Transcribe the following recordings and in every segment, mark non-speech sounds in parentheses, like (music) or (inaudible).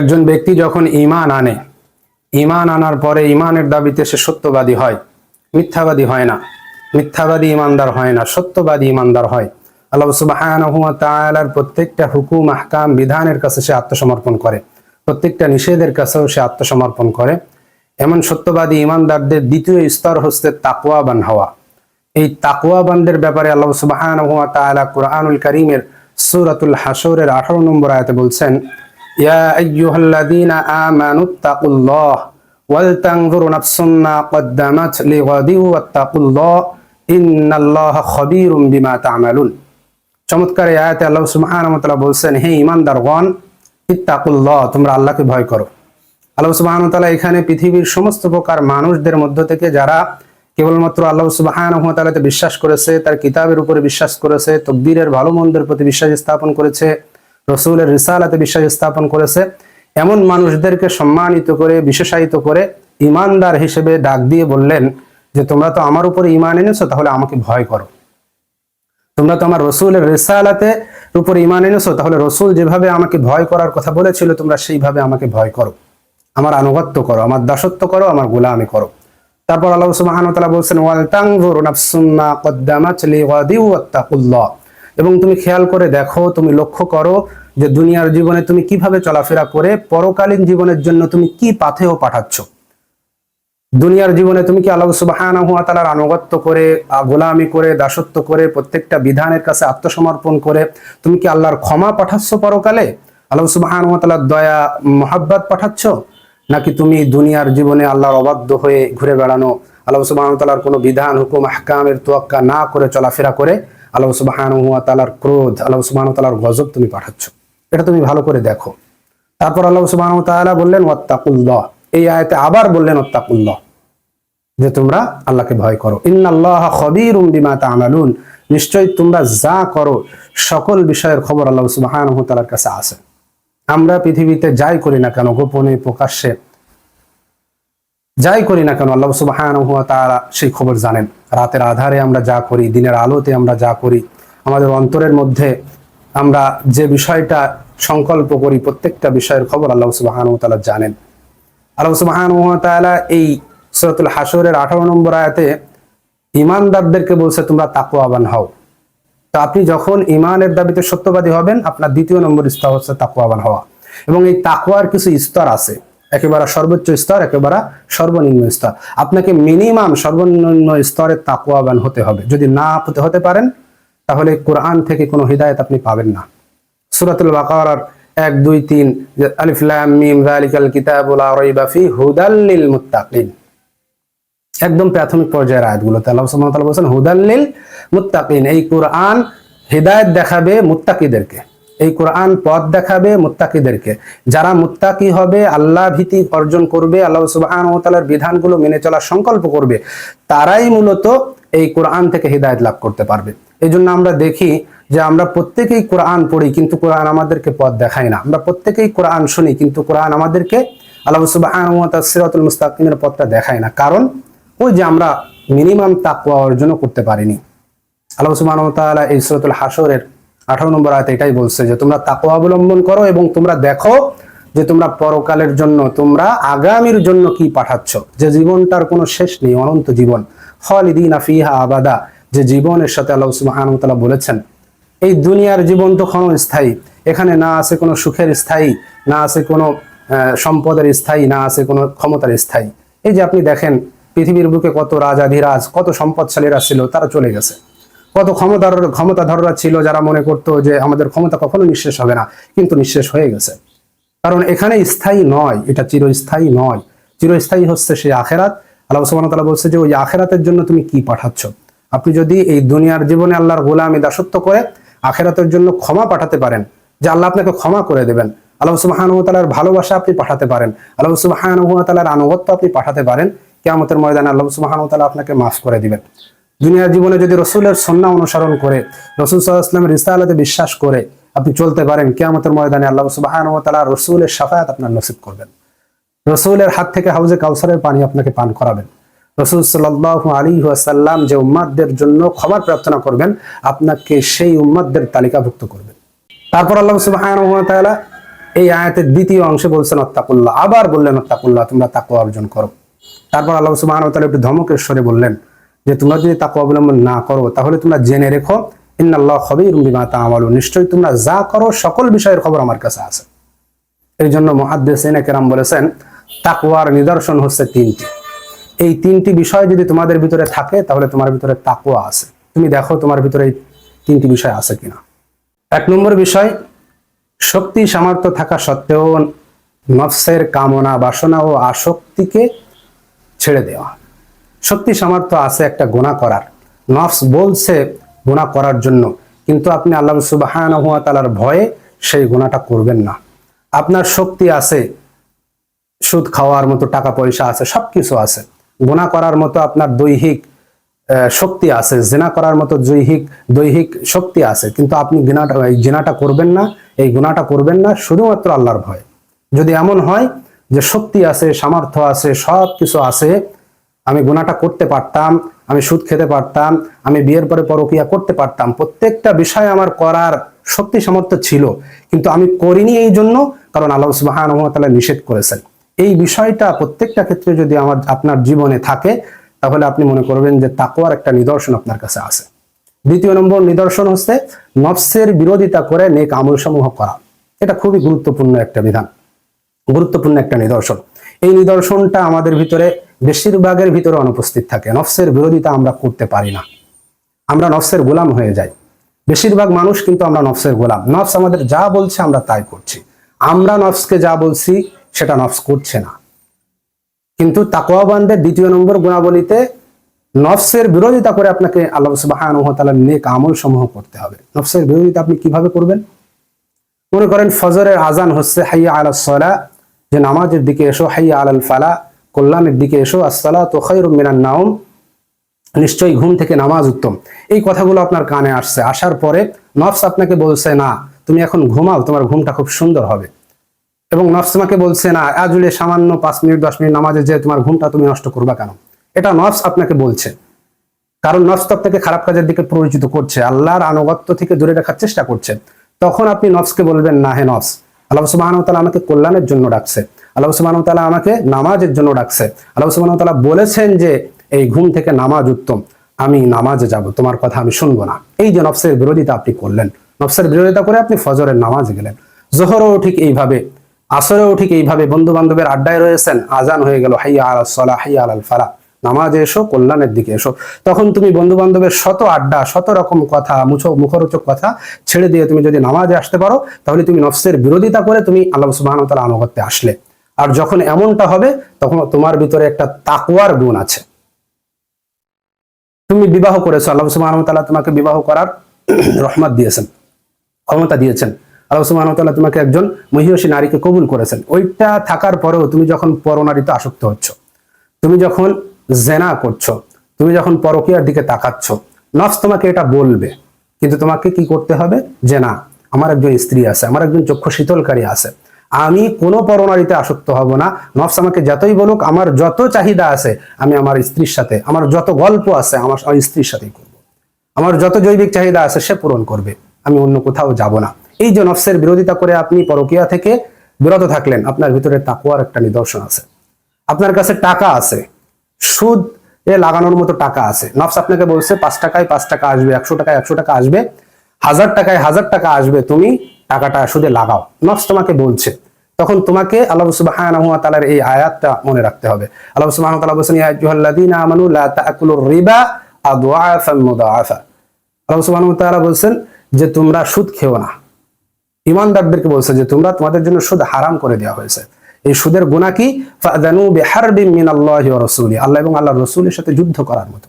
একজন ব্যক্তি যখন ইমান আনে ইমান আনার পরে ইমানের দাবিতে সে সত্যবাদী হয়, মিথ্যাবাদী হয় না। মিথ্যাবাদী ইমানদার হয় না, সত্যবাদী ইমানদার হয়। আল্লাহ প্রত্যেকটা হুকুম, আহকাম, বিধানের কাছে সে আত্মসমর্পণ করে। প্রত্যেকটা নিষেধের কাছেও সে আত্মসমর্পণ করে। এমন সত্যবাদী ইমানদারদের দ্বিতীয় স্তর হচ্ছে তাকওয়াবান হওয়া। এই তাকুয়াবানদের ব্যাপারে আল্লাহ ওয়া কুরআনুল কারীমের সূরাতুল হাশরের 18 নম্বর আয়াতে বলছেন ইয়া আইয়ুহাল্লাযীনা আমানুত্তাকুল্লাহ ওয়াল তানজুর নাফসুম মা কদ্দামাত লিগাদিন ওয়াত্তাকুল্লাহ ইন্নাল্লাহা খবীরুম বিমা তা'মালুন। চমৎকার এই আয়াতে আল্লাহ সুবহানাহু ওয়া তাআলা বলছেন, হে ঈমানদারগণ, ইত্তাকুল্লাহ, তোমরা আল্লাহকে ভয় করো। আল্লাহ সুবহানাহু ওয়া তাআলা এখানে পৃথিবীর সমস্ত প্রকার মানুষদের মধ্য থেকে যারা কেবলমাত্র আল্লাহ সুবহানাহু ওয়া তাআলাতে বিশ্বাস করেছে, তার কিতাবের উপরে বিশ্বাস করেছে তকবীরের ভালো মন্দের প্রতি বিশ্বাস স্থাপন করেছে রসুলের রিসালাতে বিশ্বাস স্থাপন করেছে। এমন মানুষদেরকে সম্মানিত করে, বিশেষায়িত করে ইমানদার হিসেবে ডাক দিয়ে বললেন যে, তোমরা তো আমার উপরে ইমান এনেছো, তাহলে আমাকে ভয় করো। তোমরা তো আমার রসুলের রিসালাতে উপর ইমান এনেছো, তাহলে রসুল যেভাবে আমাকে ভয় করার কথা বলেছিল, তোমরা সেইভাবে আমাকে ভয় করো। আমার আনুগত্য করো, আমার দাসত্ব করো, আমার গোলামি করো। তারপর আল্লাহ সুবহানাহু ওয়া বলছেন, ওয়াল তানজুর নাফসুম মা কদ্দামাত লিগাদি ওয়াত্তাকুল্লাহ। এবং তুমি খেয়াল করে দেখো, তুমি লক্ষ্য করো যে দুনিয়ার জীবনে তুমি কীভাবে চলাফেরা করে, পরকালীন জীবনের জন্য তুমি কি পাথেও পাঠাচ্ছ। দুনিয়ার জীবনে তুমি কি আল্লাহ সুবহানাহু ওয়া তাআলার আনুগত্য করে গোলামি করে, দাসত্ব করে, প্রত্যেকটা বিধানের কাছে আত্মসমর্পণ করে, তুমি কি আল্লাহর ক্ষমা পাঠাচ্ছ পরকালে? আল্লাহ সুবহানাহু ওয়া তাআলার দয়া, মোহাব্বত পাঠাচ্ছ? নাকি তুমি দুনিয়ার জীবনে আল্লাহর অবাধ্য হয়ে ঘুরে বেড়ানো আল্লাহ তাআলার কোনো বিধান, হুকুম, আহকামের তোয়াক্কা না করে চলাফেরা করে আল্লাহ সুবহানাহু ওয়া ক্রোধ, আল্লাহ ওয়া গজব তুমি পাঠাচ্ছ। এটা তুমি ভালো করে দেখো। তারপর আল্লাহ ওয়া বললেন, ওয়াত্তাকুল্লাহ। এই আয়াতে আবার বললেন, ওয়াত্তাকুল্লাহ। যে তোমরা আল্লাহকে ভয় করো। ইন্নাল্লাহ খবীরুম বিমা তা'মালুন। নিশ্চয়ই তোমরা যা করো, সকল বিষয়ের খবর আল্লাহ সুবহানাহু ওয়া কাছে আছে। আমরা পৃথিবীতে যাই করি না কেন, গোপনে, প্রকাশ্যে যাই করি না কেন, আল্লাহ সুবহানাহু ওয়া তাআলা সেই খবর জানেন। রাতের আধারে আমরা যা করি, দিনের আলোতে আমরা যা করি, আমাদের অন্তরের মধ্যে আমরা যে বিষয়টা সংকল্প করি, প্রত্যেকটা বিষয়ের খবর আল্লাহ সুবহানাহু ওয়া তাআলা জানেন। আল্লাহ সুবহানাহু ওয়া তাআলা এই সূরাতুল হাশরের 18 নম্বর আয়াতে ইমানদারদেরকে বলছে, তোমরা তাকওয়াবান হও। তো আপনি যখন ইমানের দাবিতে সত্যবাদী হবেন, আপনার দ্বিতীয় নম্বর স্তর হচ্ছে তাকওয়াবান হওয়া। এবং এই তাকওয়ার কিছু স্তর আছে। একেবারে সর্বোচ্চ স্তর, একেবারে সর্বনিম্ন স্তর। আপনাকে মিনিমাম সর্বনিম্ন স্তরে তাকওয়াবান হতে হবে। যদি না হতে পারেন, তাহলে কোরআন থেকে কোনো হিদায়ত আপনি পাবেন না। সূরাতুল বাকারার এক, দুই, তিন, যে আলিফ মিম, যালিকাল কিতাবুল লা রাইবা ফি হুদাল লিল মুত্তাকিন। একদম প্রাথমিক পর্যায়ের আয়াতগুলোতে আল্লাহ সুবহানাহু ওয়া তাআলা বলেছেন হুদাল্লিল মুত্তাকিন। এই কোরআন হিদায়াত দেখাবে মুত্তাকিদেরকে। এই কোরআন পথ দেখাবে মুত্তাকিদেরকে। যারা মুত্তাকি হবে, আল্লাহ ভীতি অর্জন করবে, আল্লাহ তাআলার বিধানগুলো মেনে চলার সংকল্প করবে, তারাই মূলত এই কোরআন থেকে হিদায়াত লাভ করতে পারবে। এই জন্য আমরা দেখি যে আমরা প্রত্যেকেই কোরআন পড়ি, কিন্তু কোরআন আমাদেরকে পথ দেখায় না। আমরা প্রত্যেকেই কোরআন শুনি, কিন্তু কোরআন আমাদেরকে আল্লাহ তাআলা সিরাতুল মুস্তাকিমের পথটা দেখায় না। কারণ ওই যে আমরা মিনিমাম তাকওয়া অর্জনও করতে পারিনি। আল্লাহ ওয়া এই সূরাতুল হাশরের 18 নম্বর আয়াতে এটাই বলছে যে, তোমরা তাকওয়া অবলম্বন করো এবং তোমরা দেখো যে তোমরা পরকালের জন্য, তোমরা আগামীর জন্য কি পাঠাচ্ছ। যে জীবনটার কোনো শেষ নেই, অনন্ত জীবন। খালিদিনা ফিহা আবাদা। যে জীবনের সাথে আল্লাহ সুবহানাহু বলেছেন, এই দুনিয়ার জীবন তো ক্ষণস্থায়ী এখানে না আছে কোনো সুখের স্থায়ী, না আছে কোনো সম্পদের স্থায়ী, না আছে কোনো ক্ষমতার স্থায়ী। এই যে আপনি দেখেন, পৃথিবীর বুকে কত রাজাধিরাজ, কত সম্পদশালীরা ছিল, তারা চলে গেছে। কত ক্ষমতার ক্ষমতাধররা ছিল যারা মনে করতো যে আমাদের ক্ষমতা কখনো নিঃশেষ হবে না, কিন্তু নিঃশেষ হয়ে গেছে। কারণ এখানে স্থায়ী নয়, এটা চিরস্থায়ী নয়। চিরস্থায়ী হচ্ছে সেই আখেরাত। আল্লাহ সুবহানাহু ওয়া তাআলা বলছে যে ওই আখেরাতের জন্য তুমি কি পাঠাচ্ছ? আপনি যদি এই দুনিয়ার জীবনে আল্লাহর গোলামি দাসত্ব করে, আখেরাতের জন্য ক্ষমা পাঠাতে পারেন, যে আল্লাহ আপনাকে ক্ষমা করে দেবেন। আল্লাহ তাআলার ভালোবাসা আপনি পাঠাতে পারেন। আল্লাহ তাআলার আনুগত্য আপনি পাঠাতে পারেন। কিয়ামতের ময়দানে আল্লাহ তাআলা আপনাকে মাফ করে দিবেন। দুনিয়ার জীবনে যদি রসুলের সন্না অনুসরণ করে, রসুল সাল্লাহ ইসলামের রিসালাতে বিশ্বাস করে, আপনি চলতে পারেন, কিয়ামতের ময়দানে আল্লাহ সুবহানাহু ওয়া তাআলা রসুলের শাফায়াত আপনার নসিব করবেন। রসুলের হাত থেকে হাউজে কাউসারের পানি আপনাকে পান করাবেন। রসুল সাল্লাহ আলী ওয়াসাল্লাম যে উম্মাদদের জন্য ক্ষমার প্রার্থনা করবেন, আপনাকে সেই উম্মাদদের তালিকাভুক্ত করবেন। তারপর আল্লাহ সুবহানাহু ওয়া তাআলা এই আয়াতের দ্বিতীয় অংশে বলছেন অত্তাকুল্লাহ আবার বললেন অত্তাকুল্লাহ তোমরা তাকুয়া অর্জন করো। তারপর আল্লাহ সুবহান তাআলা একটু ধমকের স্বরে বললেন যে তোমরা যদি তাকুয়া অবলম্বন না করো, তাহলে তোমরা জেনে রেখো, ইন্নাল্লাহ খবীরুম বিমা তা'মালুন। নিশ্চয়ই তোমরা যা করো, সকল বিষয়ের খবর আমার কাছে আছে। এই জন্য মহাদ্দেসিন কেরাম বলেছেন তাকুয়ার নিদর্শন হচ্ছে তিনটি। এই তিনটি বিষয় যদি তোমাদের ভিতরে থাকে, তাহলে তোমার ভিতরে তাকুয়া আছে। তুমি দেখো তোমার ভিতরে এই তিনটি বিষয় আছে কিনা। এক নম্বর বিষয়, শক্তি সামর্থ্য থাকা সত্ত্বেও নফসের কামনা বাসনা ও আসক্তিকে ছেড়ে দেওয়া। শক্তি সামর্থ্য আছে একটা গুণা করার। নফস বলছে গুণা করার জন্য। কিন্তু আপনি আল্লাহ সুবাহান তালার ভয়ে সেই গুণাটা করবেন না। আপনার শক্তি আছে, সুদ খাওয়ার মতো টাকা পয়সা আছে, সবকিছু আছে। গোনা করার মতো আপনার দৈহিক শক্তি আছে, জেনা করার মতো দৈহিক দৈহিক শক্তি আছে। কিন্তু আপনি গিনাটা জেনাটা করবেন না, এই গুণাটা করবেন না, শুধুমাত্র আল্লাহর ভয়। যদি এমন হয় যে শক্তি আছে, সামর্থ্য আছে সব কিছু আছে আমি গুণাটা করতে পারতাম, আমি সুদ খেতে পারতাম, আমি বিয়ের পরে পরকিয়া করতে পারতাম। প্রত্যেকটা বিষয় আমার করার শক্তি সামর্থ্য ছিল, কিন্তু আমি করিনি এই জন্য কারণ আল্লাহ সুবাহান নিষেধ করেছেন। এই বিষয়টা প্রত্যেকটা ক্ষেত্রে যদি আমার, আপনার জীবনে থাকে, তাহলে আপনি মনে করবেন যে তাকওয়ার একটা নিদর্শন আপনার কাছে আছে। দ্বিতীয় নম্বর নিদর্শন হচ্ছে নফসের বিরোধিতা করে নেক আমল সমূহ করা। এটা খুবই গুরুত্বপূর্ণ একটা বিধান, গুরুত্বপূর্ণ একটা নিদর্শন। এই নিদর্শনটা আমাদের ভিতরে বেশিরভাগের ভিতরে অনুপস্থিত থাকে। নফসের বিরোধিতা আমরা করতে পারি না। আমরা নফসের গোলাম হয়ে যাই। বেশিরভাগ মানুষ কিন্তু আমরা নফসের গোলাম। নফস আমাদের যা বলছে আমরা তাই করছি। আমরা নফসকে যা বলছি, সেটা নফস করছে না। কিন্তু তাকওয়াবানদের দ্বিতীয় নম্বর গুণাবলীতে নফসের বিরোধিতা করে আপনাকে আল্লাহ নেক আমল সমূহ করতে হবে। নফসের বিরোধিতা আপনি কীভাবে করবেন? মনে করেন ফজরের আজান হচ্ছে হাইয়া আলা সলা যে নামাজের দিকে এসো, হাইয়া আলাল ফালা কল্যাণের দিকে এসো আসসালা তো খৈরুম মিনান নাউম নিশ্চয়ই ঘুম থেকে নামাজ উত্তম। এই কথাগুলো আপনার কানে আসছে। আসার পরে নফস আপনাকে বলছে, না, তুমি এখন ঘুমাও, তোমার ঘুমটা খুব সুন্দর হবে। এবং নফস আমাকে বলছে, না আজুলে সামান্য পাঁচ মিনিট, দশ মিনিট নামাজে যে তোমার ঘুমটা তুমি নষ্ট করবা কেন? এটা নফস আপনাকে বলছে। কারণ নফস তো আপনাকে খারাপ কাজের দিকে পরিচিত করছে। আল্লাহর আনুগত্য থেকে দূরে রাখার চেষ্টা করছে। তখন আপনি নফসকে বলবেন, না হে নফস, আল্লাহ তাআলা আমাকে কল্যাণের জন্য ডাকছে। আল্লাহ সুবহানাহু ওয়া তাআলা আমাকে নামাজের জন্য ডাকছে। আল্লাহ সুবহানাহু ওয়া তাআলা বলেছেন যে, এই ঘুম থেকে নামাজ উত্তম। আমি নামাজে যাব। তোমার কথা আমি শুনব না। এই যে নফসের বিরোধিতা আপনি করলেন। নফসের বিরোধিতা করে আপনি ফজরের নামাজ গেলেন। জোহরও ঠিক এইভাবে, আসরেও ঠিক এইভাবে বন্ধু বান্ধবের আড্ডায় রয়েছেন। আজান হয়ে গেল, হাইয়া আল সলা হাইয়া আল ফালা নামাজে এসো, কল্যাণের দিকে এসো। তখন তুমি বন্ধু বান্ধবের শত আড্ডা, শত রকম কথা, মুছো, মুখরোচক কথা ছেড়ে দিয়ে তুমি যদি নামাজে আসতে পারো, তাহলে তুমি নফসের বিরোধিতা করে তুমি আল্লাহ সুবাহ তালা আনুগত্যে আসলে। আর যখন এমনটা হবে, তখন তোমার ভিতরে একটা তাকুয়ার গুণ আছে। তুমি বিবাহ করেছ, আল্লাহ সুবাহ তালা তোমাকে বিবাহ করার (clears throat) রহমত দিয়েছেন, ক্ষমতা দিয়েছেন। আল্লাহ ওয়া তোমাকে একজন মহিষী নারীকে কবুল করেছেন। ওইটা থাকার পরেও তুমি যখন পরনারীতে আসক্ত হচ্ছ, তুমি যখন জেনা করছ, তুমি যখন পরকীয়ার দিকে তাকাচ্ছ, নফস তোমাকে এটা বলবে, কিন্তু তোমাকে কি করতে হবে? যে না, আমার একজন স্ত্রী আছে, আমার একজন চক্ষু শীতলকারী আছে আমি কোনো পরনারীতে আসক্ত হব না। নফস আমাকে যতই বলুক, আমার যত চাহিদা আছে, আমি আমার স্ত্রীর সাথে, আমার যত গল্প আছে, আমার আমার স্ত্রীর সাথেই করব। আমার যত জৈবিক চাহিদা আছে, সে পূরণ করবে। আমি অন্য কোথাও যাব না। এই যে নফসের বিরোধিতা করে আপনি পরকিয়া থেকে বিরত থাকলেন, আপনার ভিতরে তাকুয়ার একটা নিদর্শন আছে। আপনার কাছে টাকা আছে। সুদ এ লাগানোর মতো টাকা আছে। নফস আপনাকে বলছে, পাঁচ টাকায় পাঁচ টাকা আসবে, একশো টাকায় একশো টাকা আসবে, হাজার টাকায় হাজার টাকা আসবে, তুমি টাকাটা সুদে লাগাও। নফস তোমাকে বলছে তখন তোমাকে আল্লাহ সুবহানাহু ওয়া তাআলার এই আয়াতটা মনে রাখতে হবে। আল্লাহ সুবহানাহু ওয়া তাআলা বলেছেন, ইয়া তা'কুলুর রিবা আদওয়াফান আল্লাহ সুবহানাহু ওয়া তাআলা বলছেন যে, তোমরা সুদ খেও না। ইমানদারদেরকে বলছে যে, তোমরা তোমাদের জন্য সুদ হারাম করে দেওয়া হয়েছে। এই সুদের গুণা কি? ফাদানু বিহারবিম মিনাল্লাহি ওয়া রাসূলি আল্লাহ এবং আল্লাহর রাসূলের সাথে যুদ্ধ করার মতো।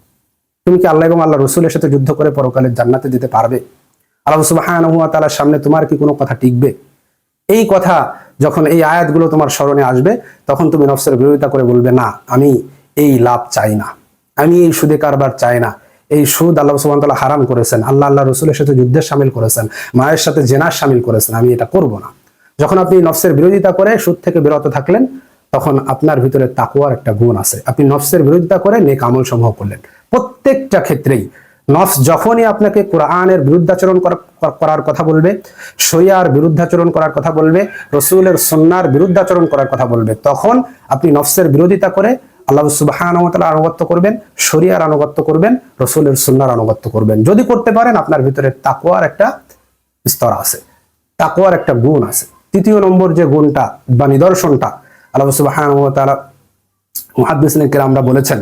তুমি কি আল্লাহ এবং আল্লাহ রসুলের সাথে যুদ্ধ করে পরকালের জান্নাতে দিতে পারবে? আল্লাহ সুবহানাহু ওয়া সামনে তোমার কি কোনো কথা টিকবে? এই কথা যখন এই আয়াতগুলো তোমার স্মরণে আসবে, তখন তুমি নফসের বিরোধিতা করে বলবে, না, আমি এই লাভ চাই না। আমি এই সুদে কারবার চাই না। এই সুদ আল্লাহ সুবহানাহু ওয়া হারাম করেছেন। আল্লাহ আল্লাহ রসুলের সাথে যুদ্ধে সামিল করেছেন। মায়ের সাথে জেনার সামিল করেছেন। আমি এটা করব না। যখন আপনি নফসের বিরোধিতা করে সুদ থেকে বিরত থাকলেন, তখন আপনার ভিতরে তাকুয়ার একটা গুণ আছে। আপনি নফসের বিরোধিতা করে নেক আমল সমূহ করলেন। প্রত্যেকটা ক্ষেত্রেই নফস যখনই আপনাকে কোরআনের বিরুদ্ধাচরণ করার কথা বলবে শরিয়ার বিরুদ্ধাচরণ করার কথা বলবে, রসুলের সন্ন্যার বিরুদ্ধাচরণ করার কথা বলবে, তখন আপনি নফসের বিরোধিতা করে আল্লাহ সুবাহান আনুগত্য করবেন শরিয়ার আনুগত্য করবেন, রসুলের সন্ন্যার আনুগত্য করবেন। যদি করতে পারেন, আপনার ভিতরে তাকুয়ার একটা স্তর আছে তাকুয়ার একটা গুণ আছে। তৃতীয় নম্বর যে গুণটা বা নিদর্শনটা আল্লাহ সুবাহান তারা মহাদিসকে আমরা বলেছেন,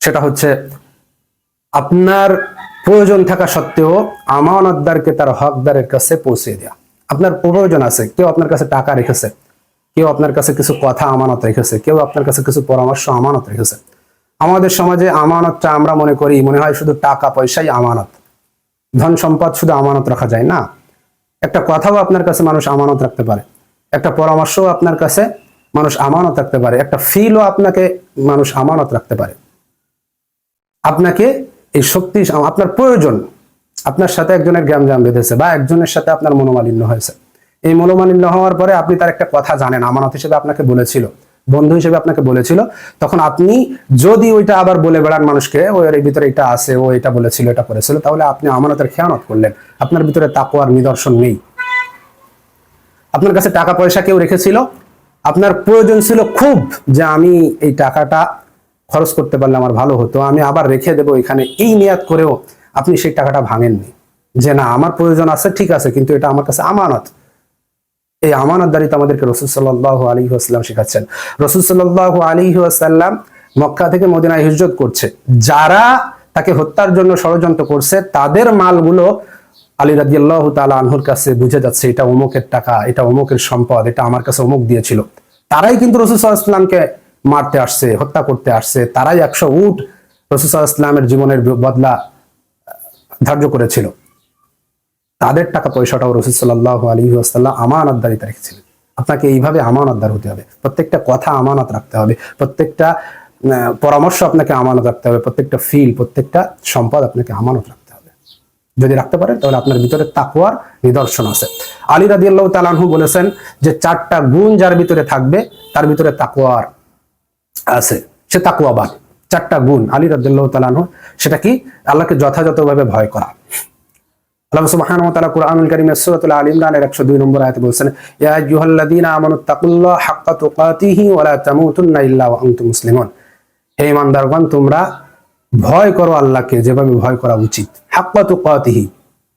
সেটা হচ্ছে আপনার প্রয়োজন থাকা সত্ত্বেও আমানতদারকে তার হকদারের কাছে পৌঁছে দেওয়া আপনার প্রয়োজন আছে, কেউ আপনার কাছে টাকা রেখেছে, কেউ আপনার কাছে কিছু কথা আমানত রেখেছে, কেউ আপনার কাছে কিছু পরামর্শ আমানত রেখেছে। আমাদের সমাজে আমানতটা আমরা মনে করি, মনে হয় শুধু টাকা পয়সাই আমানত। ধন সম্পদ শুধু আমানত রাখা যায় না। একটা কথাও আপনার কাছে মানুষ আমানত রাখতে পারে, একটা পরামর্শও আপনার কাছে মানুষ আমানত রাখতে পারে, একটা ফিলও আপনাকে মানুষ আমানত রাখতে পারে। আপনাকে এই শক্তি আপনার প্রয়োজন। আপনার সাথে একজনের জ্ঞান জাম বেঁধেছে বা একজনের সাথে আপনার মনোমালিন্য হয়েছে। এই মনোমালিন্য হওয়ার পরে আপনি তার একটা কথা জানেন। আমানত হিসেবে আপনাকে বলেছিল, বন্ধু হিসেবে আপনাকে বলেছিল। তখন আপনি যদি ওইটা আবার বলে বেড়ান মানুষকে, ও, এর ভিতরে এটা আছে, ও এটা বলেছিল, এটা করেছিল তাহলে আপনি আমানতের খেয়ানত করলেন। আপনার ভিতরে তাকুয়ার নিদর্শন নেই। আপনার কাছে টাকা পয়সা কেউ রেখেছিল? আপনার প্রয়োজন ছিল খুব যে আমি এই টাকাটা খরচ করতে পারলে আমার ভালো হতো, আমি আবার রেখে দেবো এখানে এই নিয়াত করেও আপনি সেই টাকাটা ভাঙেননি। যে না, আমার প্রয়োজন আছে, ঠিক আছে, কিন্তু এটা আমার কাছে আমানত। এই আমানতদারিতা আমাদেরকে রসুল সাল্লাহ আলী আসসালাম শেখাচ্ছেন। রসুল সাল্লাহ আলী আসাল্লাম মক্কা থেকে মদিনায় হিজরত করছে। যারা তাকে হত্যার জন্য ষড়যন্ত্র করছে, তাদের মালগুলো আলী রাদিয়াল্লাহ তালা আনহুর কাছে বুঝে যাচ্ছে, এটা অমুকের টাকা, এটা অমুকের সম্পদ, এটা আমার কাছে অমুক দিয়েছিল। তারাই কিন্তু রসুল সাল্লাহ ইসলামকে মারতে আসছে, হত্যা করতে আসছে, তারাই একশো উট রসুল ইসলামের জীবনের বদলা ধার্য করেছিল। তাদের টাকা পয়সাটাও রসুল সাল্লাহ আলী আসাল্লাম আমানতদারিতে রেখেছিলেন। আপনাকে এইভাবে আমানতদার হতে হবে। প্রত্যেকটা কথা আমানত রাখতে হবে। প্রত্যেকটা পরামর্শ আপনাকে আমানত রাখতে হবে। প্রত্যেকটা ফিল প্রত্যেকটা সম্পদ আপনাকে আমানত রাখতে হবে। যদি রাখতে পারেন, তাহলে আপনার ভিতরে তাকুয়ার নিদর্শন আছে। আলী রাদি আল্লাহ তালানহু বলেছেন যে, চারটা গুণ যার ভিতরে থাকবে, তার ভিতরে তাকুয়ার আছে, সে তাকুয়াবান চারটা গুণ আলী রাদিয়াল্লাহু তাআলাহু সেটা কি? আল্লাহকে যথাযথভাবে ভয় করা। আল্লাহ সুবহানাহু ওয়া তাআলা কুরআনুল কারীমের সূরাতুল আল ইমরানের 102 নম্বর তোমরা ভয় করো আল্লাহকে, যেভাবে ভয় করা উচিত।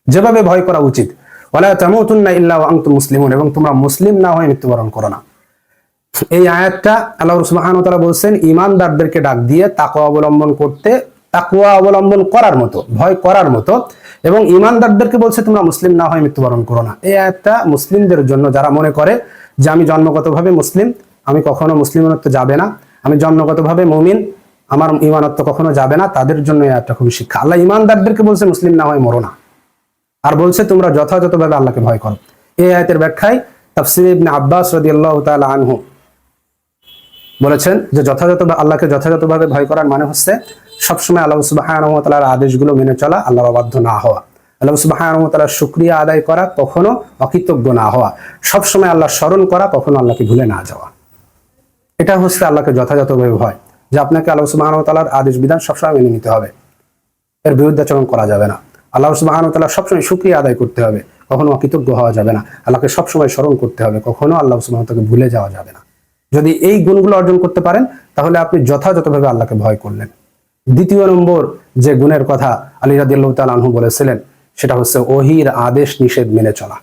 যেভাবে ভয় করা উচিত। ওয়া তামুতুন্না ইল্লা ওয়া এবং তোমরা মুসলিম না হয়ে মৃত্যুবরণ করো না। এই আয়াতটা আল্লাহ ওয়া তাআলা বলছেন, ইমানদারদেরকে ডাক দিয়ে তাকওয়া অবলম্বন করতে, তাকওয়া অবলম্বন করার মতো, ভয় করার মতো এবং ইমানদারদেরকে বলছে, তোমরা মুসলিম না হয়ে মৃত্যুবরণ করো না। এই আয়াতটা মুসলিমদের জন্য যারা মনে করে যে আমি জন্মগতভাবে মুসলিম, আমি কখনো মুসলিমত্ব যাবে না, আমি জন্মগতভাবে মুমিন, আমার ইমানত্ব কখনো যাবে না, তাদের জন্য এই আয়াতটা খুবই শিক্ষা। আল্লাহ ইমানদারদেরকে বলছে, মুসলিম না হয়ে মরো না। আর বলছে, তোমরা যথাযথভাবে আল্লাহকে ভয় করো। এই আয়াতের ব্যাখ্যায় তাফসির ইবনে আব্বাস রাদিয়াল্লাহু তাআলা আনহু বলেছেন যে যথাযথ আল্লাহকে যথাযথভাবে ভয় করার মানে হচ্ছে সবসময় আল্লাহ সুবাহান তালার আদেশগুলো মেনে চলা আল্লাহ অবাধ্য না হওয়া। আল্লাহ সুবাহান তালার শুক্রিয়া আদায় করা কখনো অকৃতজ্ঞ না হওয়া। সবসময় আল্লাহ স্মরণ করা কখনো আল্লাহকে ভুলে না যাওয়া। এটা হচ্ছে আল্লাহকে যথাযথভাবে ভয়, যে আপনাকে আল্লাহ সুবাহান তালার আদেশ বিধান সবসময় মেনে নিতে হবে। এর বিরুদ্ধাচরণ করা যাবে না। আল্লাহ সুবাহান তালা সবসময় শুক্রিয়া আদায় করতে হবে, কখনো অকৃতজ্ঞ হওয়া যাবে না। আল্লাহকে সবসময় স্মরণ করতে হবে, কখনো আল্লাহ সুবাহান ভুলে যাওয়া যাবে না। যদি এই গুণগুলো অর্জন করতে পারেন, তাহলে আপনি যথাযথভাবে আল্লাহকে ভয় করলেন। দ্বিতীয় নম্বর যে গুণের কথা আলী রাদিয়াল্লাহু তাআলা বলেছিলেন, সেটা হচ্ছে ওহির আদেশ নিষেধ মেনে চলা।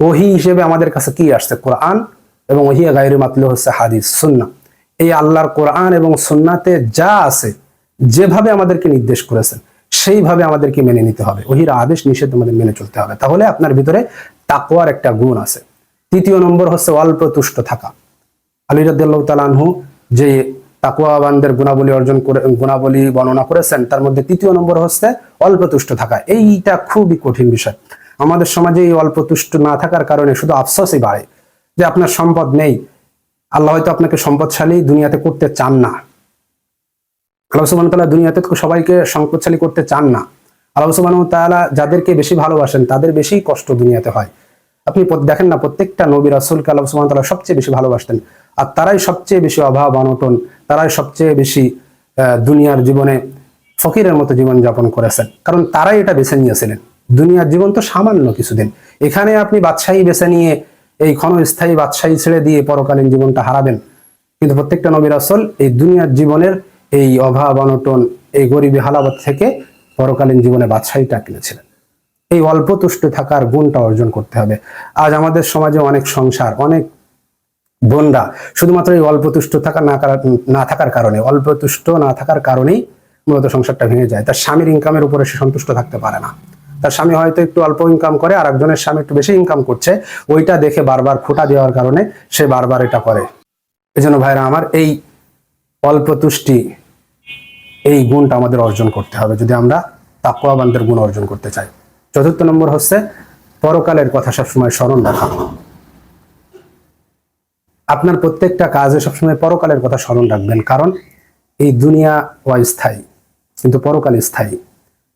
ওহি হিসেবে আমাদের কাছে কি আসছে? কোরআন এবং ওহিয়া গায়রি মাতলে হচ্ছে হাদিস সুন্না এই আল্লাহর কোরআন এবং সুন্নাতে যা আছে, যেভাবে আমাদেরকে নির্দেশ করেছেন, সেইভাবে আমাদেরকে মেনে নিতে হবে। ওহির আদেশ নিষেধ আমাদের মেনে চলতে হবে। তাহলে আপনার ভিতরে তাকওয়ার একটা গুণ আছে। তৃতীয় নম্বর হচ্ছে অল্প তুষ্ট থাকা। আলী রাদিয়াল্লাহু তাআলা আনহু যে তাকুয়াবানদের গুণাবলী অর্জন করে, গুণাবলী বর্ণনা করেছেন, তার মধ্যে তৃতীয় নম্বর হচ্ছে অল্প তুষ্ট থাকা। এইটা খুবই কঠিন বিষয়। আমাদের সমাজে এই অল্প তুষ্ট না থাকার কারণে শুধু আফসোসই বাড়ে যে আপনার সম্পদ নেই। আল্লাহ হয়তো আপনাকে সম্পদশালী দুনিয়াতে করতে চান না। আল্লাহ সুবহানাহু ওয়া তাআলা দুনিয়াতে সবাইকে সম্পদশালী করতে চান না। আল্লাহ সুবহানাহু ওয়া তাআলা যাদেরকে বেশি ভালোবাসেন, তাদের বেশি কষ্ট দুনিয়াতে হয়। আপনি দেখেন না, প্রত্যেকটা নবী রাসূলকে সুবহানাহু ওয়া তাআলা সবচেয়ে বেশি ভালোবাসতেন। আর তারাই সবচেয়ে বেশি অভাব অনটন তারাই সবচেয়ে বেশি দুনিয়ার জীবনে ফকিরের মতো জীবন যাপন করেছেন। কারণ তারাই এটা বেছে নিয়েছিলেন। দুনিয়ার জীবন তো সামান্য কিছুদিন। এখানে আপনি বাদশাহী বেছে নিয়ে এই ক্ষণস্থায়ী বাদশাহী ছেড়ে দিয়ে পরকালীন জীবনটা হারাবেন। কিন্তু প্রত্যেকটা নবীর আসল এই দুনিয়ার জীবনের এই অভাব অনটন এই গরিবী হালাবত থেকে পরকালীন জীবনে বাদশাহীটা কিনেছিলেন। এই অল্প তুষ্ট থাকার গুণটা অর্জন করতে হবে। আজ আমাদের সমাজে অনেক সংসার, অনেক বোনরা শুধুমাত্র এই অল্প তুষ্ট থাকা না না থাকার কারণে অল্প তুষ্ট না থাকার কারণেই মূলত সংসারটা ভেঙে যায়। তার স্বামীর ইনকামের উপরে সে সন্তুষ্ট থাকতে পারে না। তার স্বামী হয়তো একটু অল্প ইনকাম করে আর একজনের স্বামী একটু বেশি ইনকাম করছে, ওইটা দেখে বারবার খোটা দেওয়ার কারণে সে বারবার এটা করে। এজন্য ভাইরা আমার এই অল্প তুষ্টি এই গুণটা আমাদের অর্জন করতে হবে। যদি আমরা তাকুয়াবানদের গুণ অর্জন করতে চাই। চতুর্থ নম্বর হচ্ছে, পরকালের কথা সবসময় স্মরণ রাখা। আপনার প্রত্যেকটা কাজে সবসময় পরকালের কথা স্মরণ রাখবেন, কারণ এই দুনিয়া অস্থায়ী কিন্তু পরকাল স্থায়ী।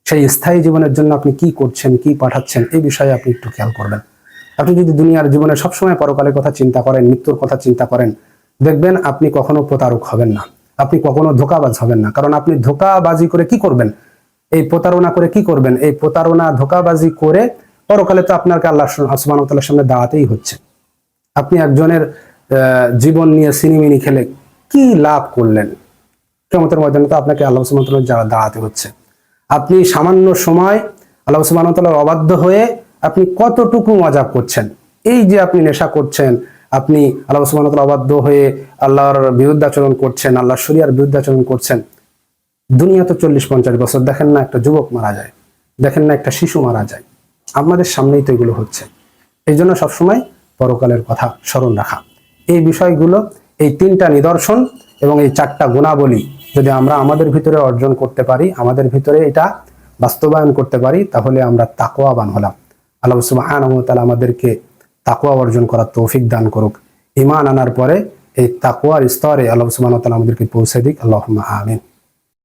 সেই স্থায়ী জীবনের জন্য আপনি কি করছেন, কি পাঠাচ্ছেন, এই বিষয়ে আপনি একটু খেয়াল করবেন। আপনি যদি দুনিয়ার জীবনে সবসময় পরকালের কথা চিন্তা করেন, মৃত্যুর কথা চিন্তা করেন, দেখবেন আপনি কখনো প্রতারক হবেন না। আপনি কখনো ধোকাবাজ হবেন না, কারণ আপনি ধোকাবাজি করে কি করবেন? এই প্রতারণা করে কি করবেন? এই প্রতারণা, ধোকাবাজি করে পরকালে তো আপনাকে আল্লাহ সুবাহতাল্লার সামনে দাঁড়াতেই হচ্ছে। আপনি একজনের জীবন নিয়ে সিনেমিনি খেলে কি লাভ করলেন? কেমতের ময়দানে তো আপনাকে আল্লাহ সুবাহতাল্লাহ যারা দাঁড়াতে হচ্ছে। আপনি সামান্য সময় আল্লাহ সুবাহতাল্লাহর অবাধ্য হয়ে আপনি কতটুকু মজা করছেন? এই যে আপনি নেশা করছেন, আপনি আল্লাহ সুবাহতাল্লাহ অবাধ্য হয়ে আল্লাহর বিরুদ্ধাচরণ করছেন আল্লাহ শরিয়ার বিরুদ্ধাচরণ করছেন দুনিয়া তো চল্লিশ পঞ্চাশ বছর, দেখেন না একটা যুবক মারা যায়, দেখেন না একটা শিশু মারা যায়। আমাদের সামনেই তো এগুলো হচ্ছে। এই জন্য সবসময় পরকালের কথা স্মরণ রাখা। এই বিষয়গুলো, এই তিনটা নিদর্শন এবং এই চারটা গুণাবলী যদি আমরা আমাদের ভিতরে অর্জন করতে পারি, আমাদের ভিতরে এটা বাস্তবায়ন করতে পারি, তাহলে আমরা তাকোয়াবান হলাম। আল্লাহ সুবহানাহু ওয়া তাআলা আমাদেরকে তাকোয়া অর্জন করার তৌফিক দান করুক। ইমান আনার পরে এই তাকোয়ার স্তরে আল্লাহ সুবহানাহু ওয়া তাআলা আমাদেরকে পৌঁছে দিক। আল্লাহুম্মা আমিন।